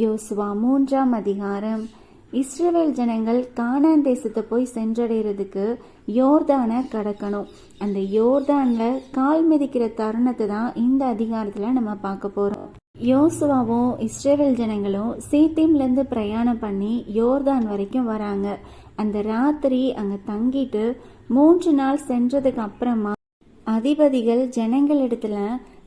யோசுவா மூன்றாம் அதிகாரம். இஸ்ரேல் ஜனங்கள் கானான் தேசத்தை போய் சென்றடைகிறதுக்கு யோர்தானை கடக்கணும். அந்த யோர்தான்ல கால் மிதிக்கிற தருணத்தை தான் இந்த அதிகாரத்துல நம்ம பார்க்க போறோம். யோசுவாவும் இஸ்ரேவேல் ஜனங்களும் சீத்தீம்ல இருந்து பிரயாணம் பண்ணி யோர்தான் வரைக்கும் வராங்க. அந்த ராத்திரி அங்க தங்கிட்டு மூன்று நாள் சென்றதுக்கு அப்புறமா அதிபதிகள் ஜனங்களிடத்துல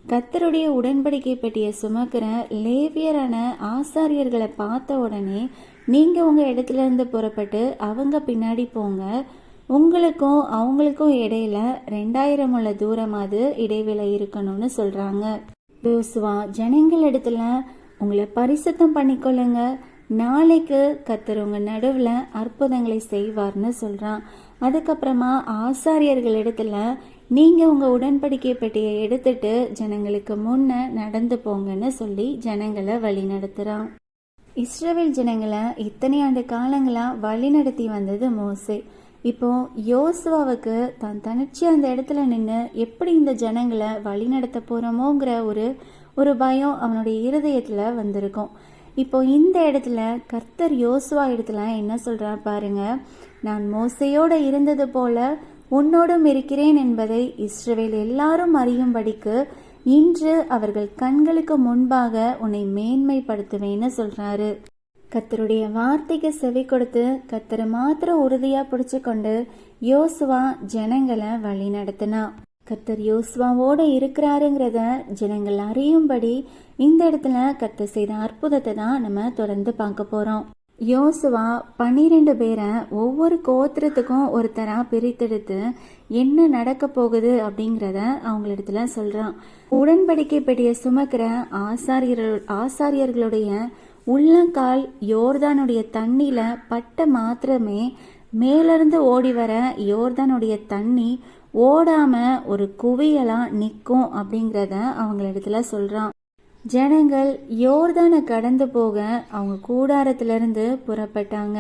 கத்தருடைய உடன்படிக்கை பெட்டியை சுமக்கிற லேவியரான ஆசாரியர்களை பார்த்த உடனே நீங்க உங்க இடத்துல இருந்து புறப்பட்டு அவங்க பின்னாடி போங்க. உங்களுக்கும் அவங்களுக்கும் இடையில ரெண்டாயிரம் உள்ள தூரமாவது இடைவேளை இருக்கணும்னு சொல்றாங்க. யோசுவா ஜனங்கள் இடத்துல உங்களை பரிசுத்தம் பண்ணிக்கொள்ளுங்க. நாளைக்கு கத்தர் உங்க நடுவில் அற்புதங்களை செய்வார்னு சொல்றான். அதுக்கப்புறமா ஆசாரியர்கள் இடத்துல நீங்கள் உங்கள் உடன்படிக்கை பெட்டியை எடுத்துட்டு ஜனங்களுக்கு முன்ன நடந்து போங்கன்னு சொல்லி ஜனங்களை வழி நடத்துறான் ஜனங்களை இத்தனை ஆண்டு காலங்களாக வழி நடத்தி வந்தது மோசே. இப்போ யோசுவாவுக்கு தான் தனிச்சு அந்த இடத்துல நின்று எப்படி இந்த ஜனங்களை வழி நடத்த ஒரு ஒரு பயம் அவனுடைய இருதயத்தில் வந்திருக்கும். இப்போ இந்த இடத்துல கர்த்தர் யோசுவா இடத்துல என்ன சொல்றார் பாருங்க. நான் மோசையோடு இருந்தது போல உன்னோடும் இருக்கிறேன் என்பதை இஸ்ரவேல் எல்லாரும் அறியும்படிக்கு இன்று அவர்கள் கண்களுக்கு முன்பாக உன்னை மேன்மைப்படுத்துவேன்னு சொல்றாரு. கத்தருடைய வார்த்தைக்கு செவி கொடுத்து கத்தரை மாத்திரம் உறுதியா பிடிச்சு கொண்டு யோசுவா ஜனங்களை வழி நடத்தினா. கத்தர் யோசுவாவோட இருக்கிறாருங்கிறத ஜனங்கள் அறியும்படி இந்த இடத்துல கத்தர் செய்த அற்புதத்தை தான் நம்ம தொடர்ந்து பார்க்க போறோம். யோசுவா பன்னிரெண்டு பேரை ஒவ்வொரு கோத்திரத்துக்கும் ஒருத்தராக பிரித்தெடுத்து என்ன நடக்க போகுது அப்படிங்கிறத அவங்களிடத்துல சொல்கிறான் உடன்படிக்கை பெட்டிய சுமக்கிற ஆசாரியர்கள் ஆசாரியர்களுடைய உள்ளங்கால் யோர்தானுடைய தண்ணியில் பட்ட மாத்திரமே மேலிருந்து ஓடி வர யோர்தானுடைய தண்ணி ஓடாம ஒரு குவியலாக நிற்கும் அப்படிங்கிறத அவங்களிடத்துல சொல்கிறான் ஜனங்கள் யோர்தானை கடந்து போக அவங்க கூடாரத்திலிருந்து புறப்பட்டாங்க.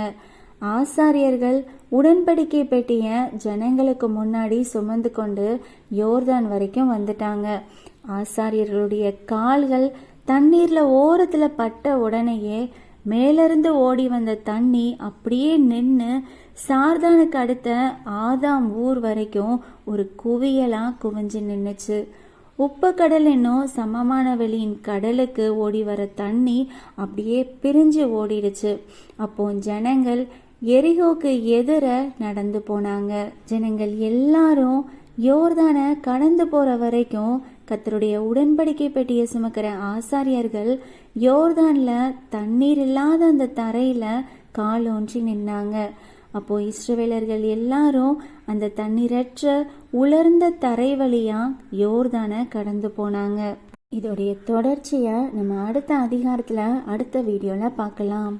ஆசாரியர்கள் உடன்படிக்கை பெட்டிய ஜனங்களுக்கு முன்னாடி சுமந்து கொண்டு யோர்தான் வரைக்கும் வந்துட்டாங்க. ஆசாரியர்களுடைய கால்கள் தண்ணீர்ல ஓரத்துல பட்ட உடனேயே மேலிருந்து ஓடி வந்த தண்ணி அப்படியே நின்று சார்தானுக்கு அடுத்த ஆதாம் ஊர் வரைக்கும் ஒரு குவியலா குவிஞ்சு நின்றுச்சு உப்பு கடல் என்னும் சமமான வெளியின் கடலுக்கு ஓடி வர தண்ணி அப்படியே பிரிஞ்சு ஓடிடுச்சு. அப்போ ஜனங்கள் எரிகோக்கு எதிர நடந்து போனாங்க. ஜனங்கள் எல்லாரும் யோர்தான கடந்து போற வரைக்கும் கத்தருடைய உடன்படிக்கை பெட்டியை சுமக்கிற ஆசாரியர்கள் யோர்தான்ல தண்ணீர் இல்லாத அந்த தரையில காலோன்றி நின்னாங்க. அப்போ இஸ்ரவேலர்கள் எல்லாரும் அந்த தண்ணீரற்ற உலர்ந்த தரை வழியா யோர்தான கடந்து போனாங்க. இதோடைய தொடர்ச்சியை நம்ம அடுத்த அதிகாரத்துல அடுத்த வீடியோல பார்க்கலாம்.